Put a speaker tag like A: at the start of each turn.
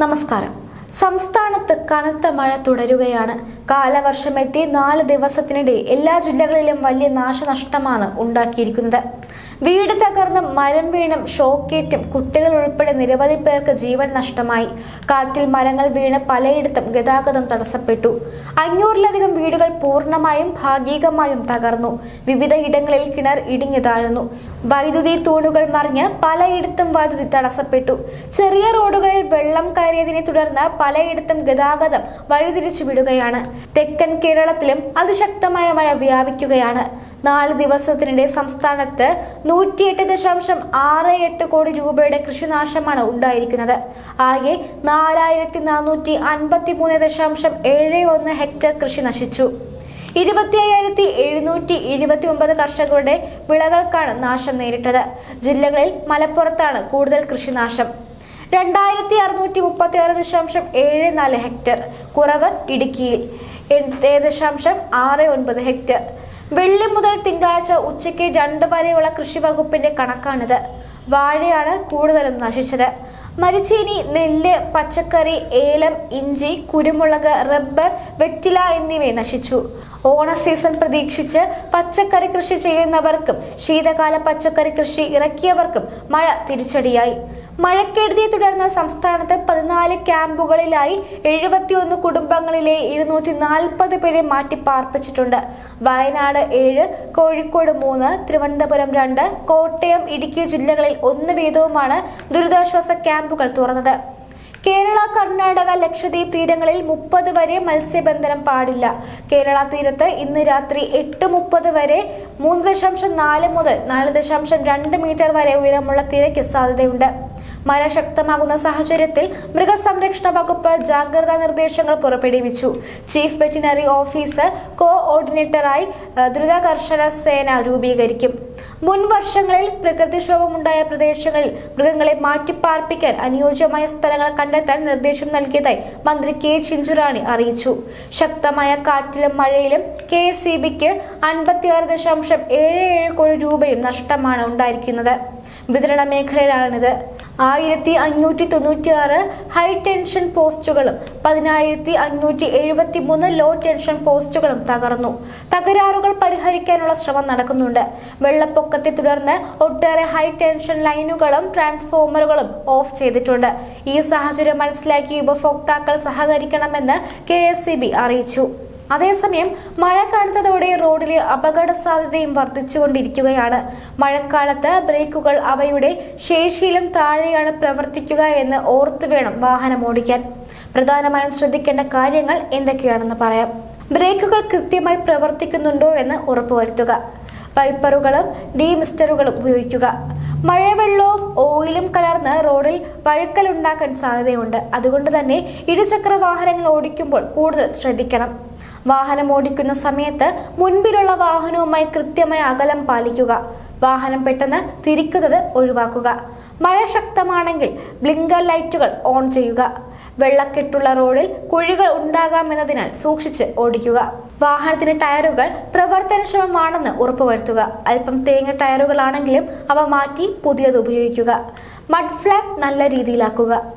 A: നമസ്കാരം. സംസ്ഥാനത്ത് കനത്ത മഴ തുടരുകയാണ്. കാലവർഷമെത്തി നാല് ദിവസത്തിനിടെ എല്ലാ ജില്ലകളിലും വലിയ നാശനഷ്ടമാണ് ഉണ്ടാക്കിയിരിക്കുന്നത്. വീട് തകർന്നും മരം വീണും ഷോക്കേറ്റും കുട്ടികൾ ഉൾപ്പെടെ നിരവധി പേർക്ക് ജീവൻ നഷ്ടമായി. കാറ്റിൽ മരങ്ങൾ വീണ് പലയിടത്തും ഗതാഗതം തടസ്സപ്പെട്ടു. അഞ്ഞൂറിലധികം വീടുകൾ പൂർണമായും ഭാഗികമായും തകർന്നു. വിവിധ ഇടങ്ങളിൽ കിണർ ഇടിഞ്ഞു താഴ്ന്നു. വൈദ്യുതി തൂണുകൾ മറിഞ്ഞ് പലയിടത്തും വൈദ്യുതി തടസ്സപ്പെട്ടു. ചെറിയ റോഡുകളിൽ വെള്ളം കയറിയതിനെ തുടർന്ന് പലയിടത്തും ഗതാഗതം വഴിതിരിച്ചു വിടുകയാണ്. തെക്കൻ കേരളത്തിലും അതിശക്തമായ മഴ വ്യാപിക്കുകയാണ്. നാല് ദിവസത്തിനിടെ സംസ്ഥാനത്ത് നൂറ്റിയെട്ട് ദശാംശം ആറ് എട്ട് കോടി രൂപയുടെ കൃഷിനാശമാണ് ഉണ്ടായിരിക്കുന്നത്. ആകെ നാലായിരത്തി നാനൂറ്റി അൻപത്തി മൂന്ന് ദശാംശം ഏഴ് ഒന്ന് ഹെക്ടർ കൃഷി നശിച്ചു. ഇരുപത്തി അയ്യായിരത്തി എഴുന്നൂറ്റി ഇരുപത്തി ഒമ്പത് കർഷകരുടെ വിളകൾക്കാണ് നാശം നേരിട്ടത്. ജില്ലകളിൽ മലപ്പുറത്താണ് കൂടുതൽ കൃഷിനാശം. രണ്ടായിരത്തി അറുന്നൂറ്റി മുപ്പത്തി ആറ് ദശാംശം ഏഴ് നാല് ഹെക്ടർ. കുറവ് ഇടുക്കിയിൽ എട്ട് ദശാംശം ആറ് ഒൻപത് ഹെക്ടർ. വെള്ളി മുതൽ തിങ്കളാഴ്ച ഉച്ചയ്ക്ക് രണ്ട് വരെയുള്ള കൃഷി വകുപ്പിന്റെ കണക്കാണിത്. വാഴയാണ് കൂടുതലും നശിച്ചത്. മരിച്ചീനി നെല്ല് പച്ചക്കറി ഏലം ഇഞ്ചി കുരുമുളക് റബ്ബർ വെറ്റില എന്നിവ നശിച്ചു. ഓണ സീസൺ പ്രതീക്ഷിച്ച് പച്ചക്കറി കൃഷി ചെയ്യുന്നവർക്കും ശീതകാല പച്ചക്കറി കൃഷി ഇറക്കിയവർക്കും മഴ തിരിച്ചടിയായി. മഴക്കെടുതിയെ തുടർന്ന് സംസ്ഥാനത്ത് പതിനാല് ക്യാമ്പുകളിലായി എഴുപത്തിയൊന്ന് കുടുംബങ്ങളിലെ ഇരുന്നൂറ്റി നാൽപ്പത് പേരെ മാറ്റി പാർപ്പിച്ചിട്ടുണ്ട്. വയനാട് ഏഴ് കോഴിക്കോട് മൂന്ന് തിരുവനന്തപുരം രണ്ട് കോട്ടയം ഇടുക്കി ജില്ലകളിൽ ഒന്ന് വീതവുമാണ് ദുരിതാശ്വാസ ക്യാമ്പുകൾ തുറന്നത്. കേരള കർണാടക ലക്ഷദ്വീപ് തീരങ്ങളിൽ മുപ്പത് വരെ മത്സ്യബന്ധനം പാടില്ല. കേരള തീരത്ത് ഇന്ന് രാത്രി എട്ട് മുപ്പത് വരെ മൂന്ന് ദശാംശം നാല് മുതൽ നാല് ദശാംശം രണ്ട് മീറ്റർ വരെ ഉയരമുള്ള തിരയ്ക്ക് സാധ്യതയുണ്ട്. മഴ ശക്തമാകുന്ന സാഹചര്യത്തിൽ മൃഗസംരക്ഷണ വകുപ്പ് ജാഗ്രതാ നിർദ്ദേശങ്ങൾ പുറപ്പെടുവിച്ചു. ചീഫ് വെറ്റിനറി ഓഫീസർ കോ ഓർഡിനേറ്ററായി ഏഹ്, ദ്രുതകർഷക സേന രൂപീകരിക്കും. മുൻ വർഷങ്ങളിൽ പ്രകൃതിക്ഷോഭമുണ്ടായ പ്രദേശങ്ങളിൽ മൃഗങ്ങളെ മാറ്റിപ്പാർപ്പിക്കാൻ അനുയോജ്യമായ സ്ഥലങ്ങൾ കണ്ടെത്താൻ നിർദ്ദേശം നൽകിയതായി മന്ത്രി കെ ചിഞ്ചുറാണി അറിയിച്ചു. ശക്തമായ കാറ്റിലും മഴയിലും കെ എസ് സി ബിക്ക് അൻപത്തിയാറ് ദശാംശം ഏഴ് ഏഴ് കോടി രൂപയും നഷ്ടമാണ് ഉണ്ടായിരിക്കുന്നത്. വിതരണ മേഖലയിലാണിത്. ആയിരത്തി അഞ്ഞൂറ്റി തൊണ്ണൂറ്റി ആറ് ഹൈ ടെൻഷൻ പോസ്റ്റുകളും പതിനായിരത്തി അഞ്ഞൂറ്റി എഴുപത്തി മൂന്ന് ലോ ടെൻഷൻ പോസ്റ്റുകളും തകർന്നു. തകരാറുകൾ പരിഹരിക്കാനുള്ള ശ്രമം നടക്കുന്നുണ്ട്. വെള്ളപ്പൊക്കത്തെ തുടർന്ന് ഒട്ടേറെ ഹൈ ടെൻഷൻ ലൈനുകളും ട്രാൻസ്ഫോമറുകളും ഓഫ് ചെയ്തിട്ടുണ്ട്. ഈ സാഹചര്യം മനസ്സിലാക്കി ഉപഭോക്താക്കൾ സഹകരിക്കണമെന്ന് കെ അറിയിച്ചു. അതേസമയം മഴ കനത്തതോടെ റോഡിലെ അപകട സാധ്യതയും വർദ്ധിച്ചുകൊണ്ടിരിക്കുകയാണ്. മഴക്കാലത്ത് ബ്രേക്കുകൾ അവയുടെ ശേഷിയിലും താഴെയാണ് പ്രവർത്തിക്കുക എന്ന് ഓർത്തു വേണം വാഹനം ഓടിക്കാൻ. പ്രധാനമായും ശ്രദ്ധിക്കേണ്ട കാര്യങ്ങൾ എന്തൊക്കെയാണെന്ന് പറയാം. ബ്രേക്കുകൾ കൃത്യമായി പ്രവർത്തിക്കുന്നുണ്ടോ എന്ന് ഉറപ്പുവരുത്തുക. വൈപ്പറുകളും ഡീമിസ്റ്ററുകളും ഉപയോഗിക്കുക. മഴവെള്ളവും ഓയിലും കലർന്ന് റോഡിൽ വഴുക്കലുണ്ടാക്കാൻ സാധ്യതയുണ്ട്. അതുകൊണ്ട് തന്നെ ഇരുചക്ര വാഹനങ്ങൾ ഓടിക്കുമ്പോൾ കൂടുതൽ ശ്രദ്ധിക്കണം. വാഹനം ഓടിക്കുന്ന സമയത്ത് മുൻപിലുള്ള വാഹനവുമായി കൃത്യമായ അകലം പാലിക്കുക. വാഹനം പെട്ടെന്ന് തിരിക്കുന്നത് ഒഴിവാക്കുക. മഴ ശക്തമാണെങ്കിൽ ബ്ലിങ്കർ ലൈറ്റുകൾ ഓൺ ചെയ്യുക. വെള്ളക്കെട്ടുള്ള റോഡിൽ കുഴികൾ ഉണ്ടാകാമെന്നതിനാൽ സൂക്ഷിച്ച് ഓടിക്കുക. വാഹനത്തിന്റെ ടയറുകൾ പ്രവർത്തനക്ഷമമാണെന്ന് ഉറപ്പുവരുത്തുക. അല്പം തേങ്ങ ടയറുകളാണെങ്കിലും അവ മാറ്റി പുതിയത് ഉപയോഗിക്കുക. മഡ് ഫ്ലാപ്പ് നല്ല രീതിയിലാക്കുക.